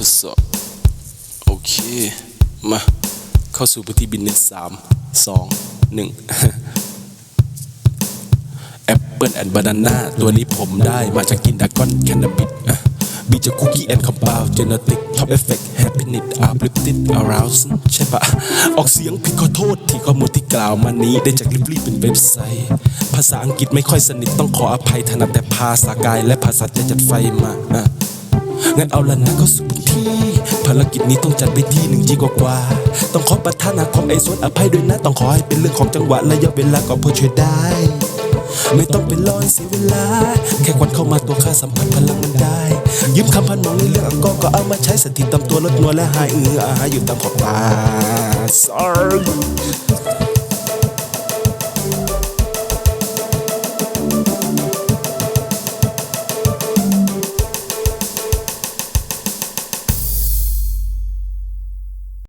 ทดสอบ โอเค มา เข้าสู่พื้นที่บินในสามสองหนึ่งแอปเปิลแอนด์บานาน่าตัวนี้ผมได้มาจากกินดากอนแคนนาบิดบีจากคุกกี้แอนด์คอมเพลเจเนติกท็อปเอฟเฟกต์แฮปปี้นิดอาร์บลิปติดอาราสใช่ปะ ออกเสียงผิดขอโทษที่ข้อมูลที่กล่าวมานี้ได้จากลิบลี่เป็นเว็บไซต์ ภาษาอังกฤษไม่ค่อยสนิทต้องขออภัยถนัดแต่ภาษากายและภาษาใจจัดไฟมาอะ งั้นเอาละนะเข้าสู่พื้นที่ ภารกิจนี้ต้องจัดไปที่หนึ่งจีกว่าๆต้องขอประทานหาความไอโซนอภัยด้วยนะ ต้องขอให้เป็นเรื่องของจังหวะระยะเวลาก็พอช่วยได้ ไม่ต้องเป็นรอยเสียเวลา แค่ควันเข้ามาตัวค่าสัมผัสพลังมันได้ ยืมคำพันมองในเรื่องอังกอร์ก็เอามาใช้สติตามตัวลดนัวและหายเอืออาหายอยู่ตามขอบตา sorry